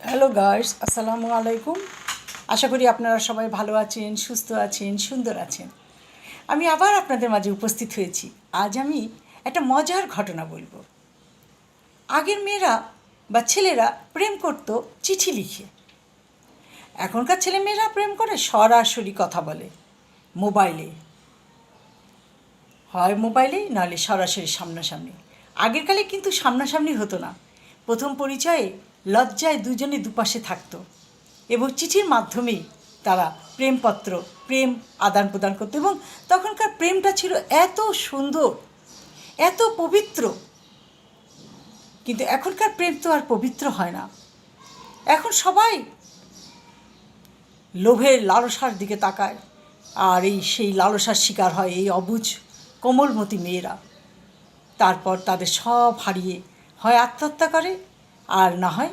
Hello guys আসসালামু আলাইকুম আশা করি আপনারা সবাই ভালো আছেন, সুস্থ আছেন, সুন্দর আছেন। আমি আবার আপনাদের মাঝে উপস্থিত হয়েছি। আজ আমি একটা মজার ঘটনা বলব। আগের মেয়েরা বা ছেলেরা প্রেম করতো চিঠি লিখে। এখনকার ছেলে মেয়েরা প্রেম করে সরাসরি কথা বলে, মোবাইলে। হয় মোবাইলে নাহলে সরাসরি সামনাসামনি। আগের কালে কিন্তু সামনাসামনি হতো না। প্রথম পরিচয়ে লজ্জায় দুজনে দুপাশে থাকতো এবং চিঠির মাধ্যমেই তারা প্রেমপত্র, প্রেম আদান প্রদান করতো এবং তখনকার প্রেমটা ছিল এত সুন্দর, এত পবিত্র। কিন্তু এখনকার প্রেম তো আর পবিত্র হয় না। এখন সবাই লোভের লালসার দিকে তাকায় আর এই সেই লালসার শিকার হয় এই অবুঝ কোমলমতি মেয়েরা। তারপর তাদের সব হারিয়ে হয় আত্মহত্যা করে আর না হয়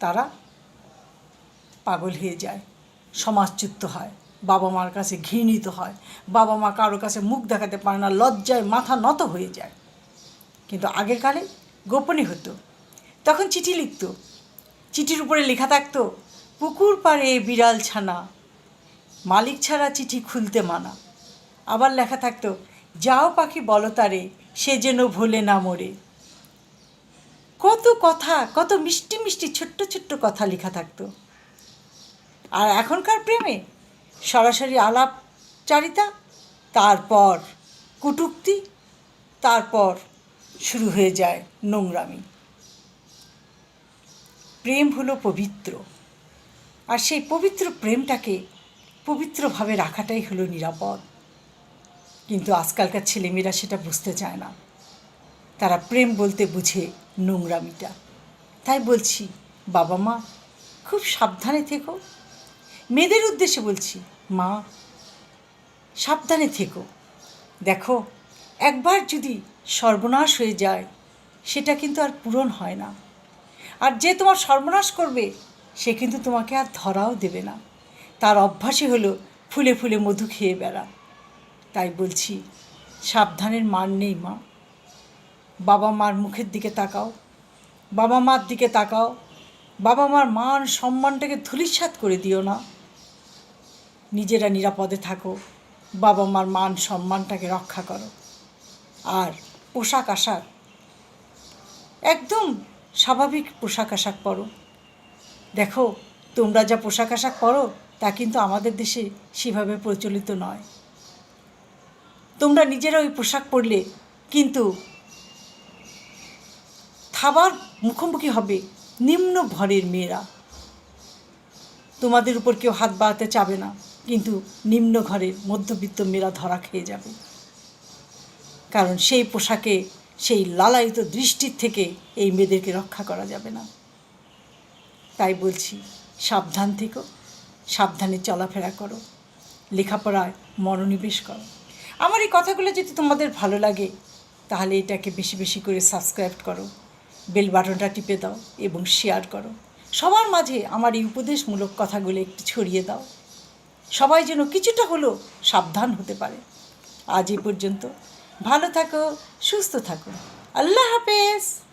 তারা পাগল হয়ে যায়, সমাজচ্যুত হয় বাবা মার কাছে ঘৃণিত হয় বাবা মা কারও কাছে মুখ দেখাতে পারে না, লজ্জায় মাথা নত হয়ে যায়। কিন্তু আগের কালে গোপনে হতো। তখন চিঠি লিখত, চিঠির উপরে লেখা থাকতো, পুকুর পাড়ে বিড়াল ছানা, মালিক ছাড়া চিঠি খুলতে মানা। আবার লেখা থাকতো, যাও পাখি বলো তারে, সে যেন ভোলে না মরে। কত কথা, কত মিষ্টি মিষ্টি ছোট্ট ছোট্ট কথা লেখা থাকতো। আর এখনকার প্রেমে সরাসরি আলাপচারিতা তারপর কুটুক্তি, তারপর শুরু হয়ে যায় নোংরামি। প্রেম হলো পবিত্র, আর সেই পবিত্র প্রেমটাকে পবিত্রভাবে রাখাটাই হলো নিরাপদ। কিন্তু আজকালকার ছেলেমেয়েরা সেটা বুঝতে চায় না। তারা প্রেম বলতে বুঝে নোংরামিটা। তাই বলছি বাবা মা, খুব সাবধানে থেকো। মেয়েদের উদ্দেশ্যে বলছি, মা, সাবধানে থেকো। দেখো, একবার যদি সর্বনাশ হয়ে যায়, সেটা কিন্তু আর পূরণ হয় না। আর যে তোমার সর্বনাশ করবে, সে কিন্তু তোমাকে আর ধরাও দেবে না। তার অভ্যাসই হলো ফুলে ফুলে মধু খেয়ে বেড়া। তাই বলছি, সাবধানের মান নেই, মা। বাবা মার মুখের দিকে তাকাও। বাবা মার দিকে তাকাও। বাবা মার মান, সম্মানটাকে ধুলিস্বাত করে দিও না। নিজেরা নিরাপদে থাকো। বাবা মার মান, সম্মানটাকে রক্ষা করো। আর পোশাক আশাক, একদম স্বাভাবিক পোশাক আশাক পরো। দেখো, তোমরা যা পোশাক আশাক পরো, তা কিন্তু আমাদের দেশে সেভাবে প্রচলিত নয়। তোমরা নিজেরা ওই পোশাক পরলে কিন্তু থাবার মুখোমুখি হবে। নিম্ন ভরের মেয়েরা। তোমাদের উপর কেউ হাত বাড়াতে চাবে না, কিন্তু নিম্ন ঘরের মধ্যবিত্ত মেয়েরা ধরা খেয়ে যাবে। কারণ সেই পোশাকে, সেই লালায়িত দৃষ্টির থেকে এই মেয়েদেরকে রক্ষা করা যাবে না। তাই বলছি, সাবধান থেকো, সাবধানে চলাফেরা করো, লেখাপড়ায় মনোনিবেশ করো। আমার এই কথাগুলো যদি তোমাদের ভালো লাগে, তাহলে এটাকে বেশি বেশি করে সাবস্ক্রাইব করো। বেল বাটনটা টিপে দাও এবং শেয়ার করো। সবার মাঝে আমার এই উপদেশমূলক কথাগুলো একটু ছড়িয়ে দাও। সবাই যেন কিছুটা হলেও সাবধান হতে পারে। আজ এ পর্যন্ত। ভালো থাকো, সুস্থ থাকো। আল্লাহ হাফেজ।